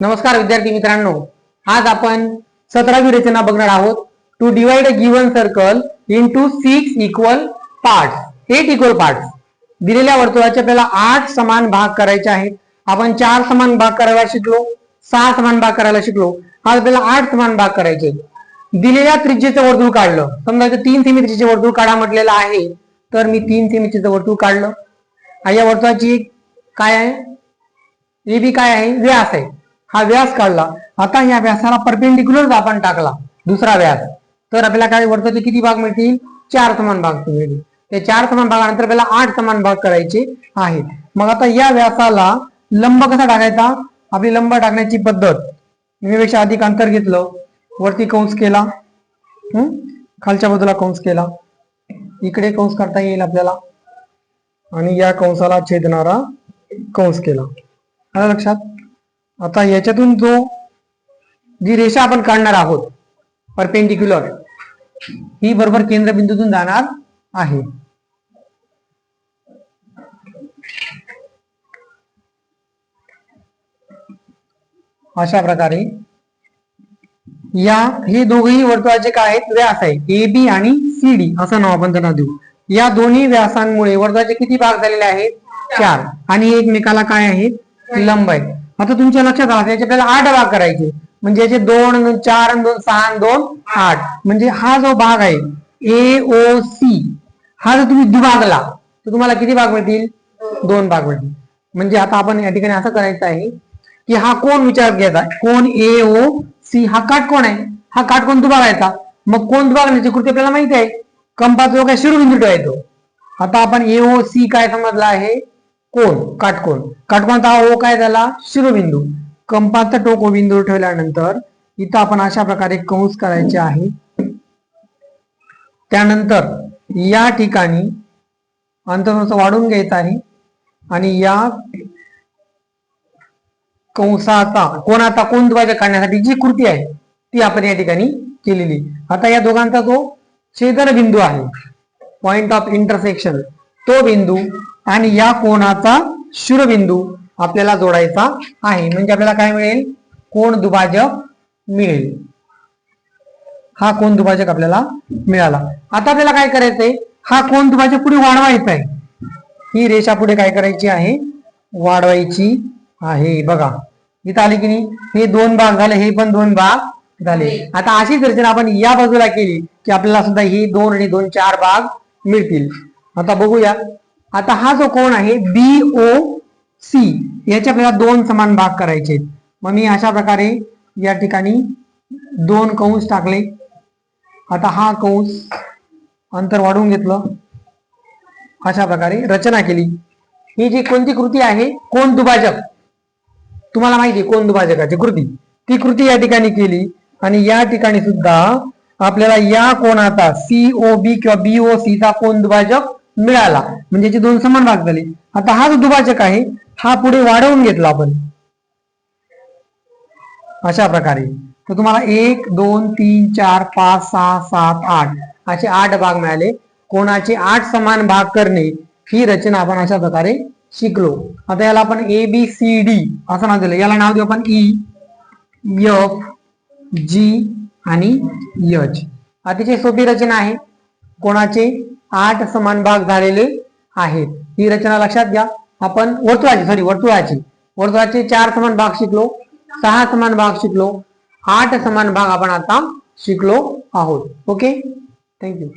नमस्कार विद्यार्थी मित्रांनो. आज आपण सतरावी रचना बघणार आहोत. To divide a given circle into six equal part eight equal part दिलेल्या वर्तुळाचे आपल्याला आठ समान भाग करायचे आहेत. आपण चार समान भाग करायला शिकलो. सहा समान भाग करायला शिकलो. आज आपल्याला आठ समान भाग करायचे दिलेल्या त्रिज्येचं वर्तुळ काढलं. समजा तीन सेमी त्रिज्येचे वर्तुळ काढा म्हटलेलं आहे. तर मी तीन सेमीचे वर्तुळ काढलं. या वर्तुळाची काय आहे? ए बी काय आहे? व्यास आहे. हा व्यास काढला. आता या व्यासाला परपेंडिक्युलर आपण टाकला. दुसरा व्यास. तर आपल्याला काय वर्तुळाचे किती भाग मिळतील? चार समान भाग मिळतील. ते चार समान भागानंतर आपल्याला आठ समान भाग करायचे आहेत. मग आता या व्यासाला लंब कसा टाकायचा? आपली लंब टाकण्याची पद्धत. निमेपेक्षा अधिक अंतर घेतलं. वरती कंस केला. हम्म? खालच्या बाजूला कंस केला. इकडे कंस करता येईल आपल्याला. आणि या कंसाला छेदणारा कंस केला. आला लक्षात? आता याच्यातून जो जी रेषा आपण काढणार आहोत परपेंडिक्युलर ही बरोबर केंद्रबिंदूतून जाणार आहे. अशा प्रकारे या हे दोघेही वर्तुळाचे काय आहेत? व्यास आहे ए बी आणि सी डी असं नाव आपण त्यांना देऊ. या दोन्ही व्यासांमुळे वर्तुळाचे किती भाग झालेले आहेत? चार. आणि एकमेकाला काय आहेत? लंब आहे आता तुमच्या लक्षात आला याचे आपल्याला आठ भाग करायचे. म्हणजे याचे दोन चार दोन सहा दोन आठ. म्हणजे हा जो भाग आहे ए ओ सी हा जर तुम्ही दुभागला तर तुम्हाला किती भाग मिळतील? दोन भाग मिळतील. म्हणजे आता आपण या ठिकाणी असं करायचं आहे की हा कोण विचार घ्यायचा कोण ए ओ सी हा काटकोण आहे? हा काटकोण दुभागायचा मग कोण दुभागण्याची कृती आपल्याला माहिती आहे. कंपाचा जो काय शिरोबिंदू तो आता आपण ए ओ सी काय समजला आहे? कोण? काटकोण. काटकोणचा हा ओ काय झाला शिरोबिंदू. कंपाचा टोक बिंदू ठेवल्यानंतर इथं आपण अशा प्रकारे कंस करायचे आहे. त्यानंतर या ठिकाणी अंतर वाढून घ्यायचं आहे आणि या कंसाचा कोणाचा कोण दुभाजक काढण्यासाठी जी कृती आहे ती आपण या ठिकाणी केलेली आता या दोघांचा जो छेदर बिंदू आहे पॉइंट ऑफ इंटरसेक्शन तो बिंदू आणि या कोणाचा शिरोबिंदू आपल्याला जोडायचा आहे. म्हणजे आपल्याला काय मिळेल? कोण दुभाजक मिळेल? हा कोण दुभाजक आपल्याला मिळाला. आता आपल्याला काय करायचंय? हा कोण दुभाजक पुढे वाढवायचा आहे? ही रेषा पुढे काय करायची आहे? वाढवायची आहे. बघा. इथं आले की नाही? हे दोन भाग झाले हे पण दोन भाग झाले. आता अशीच रचना आपण या बाजूला केली की आपल्याला सुद्धा ही दोन आणि दोन चार भाग मिळतील. आता बघूया. आता हा जो कोण आहे बी ओ सी याचे आपल्याला दोन समान भाग करायचे मग मी अशा प्रकारे या ठिकाणी दोन कंस टाकले. आता हा कंस अंतर वाढवून घेतलं. अशा प्रकारे रचना केली. ही जी कोणती कृती आहे कोण दुभाजक? तुम्हाला माहिती कोण दुभाजकाची कृती. ती कृती या ठिकाणी केली आणि या ठिकाणी सुद्धा आपल्याला या कोणाचा सी ओ बी किंवा बीओ सी चा कोण दुभाजक? मिळाला. म्हणजे याचे दोन समान भाग झाले. आता हा जो दुभाजक आहे हा पुढे वाढवून घेतला आपण. अशा प्रकारे. तर तुम्हाला एक दोन तीन चार पाच सहा सात आठ असे आठ भाग मिळाले. कोणाचे आठ समान भाग करणे ही रचना आपण अशा प्रकारे शिकलो. आता याला आपण ए बी सी डी असं नाव दिलं. याला नाव देऊ आपण ई एफ जी आणि यच अतिशय सोपी रचना आहे. कोणाचे? आठ समान भाग झालेले आहेत. ही रचना लक्षात घ्या. आपण वर्तुळाची सॉरी वर्तुळाची. वर्तुळाचे चार समान भाग शिकलो सहा समान भाग शिकलो आठ समान भाग आपण आता शिकलो आहोत. Okay thank you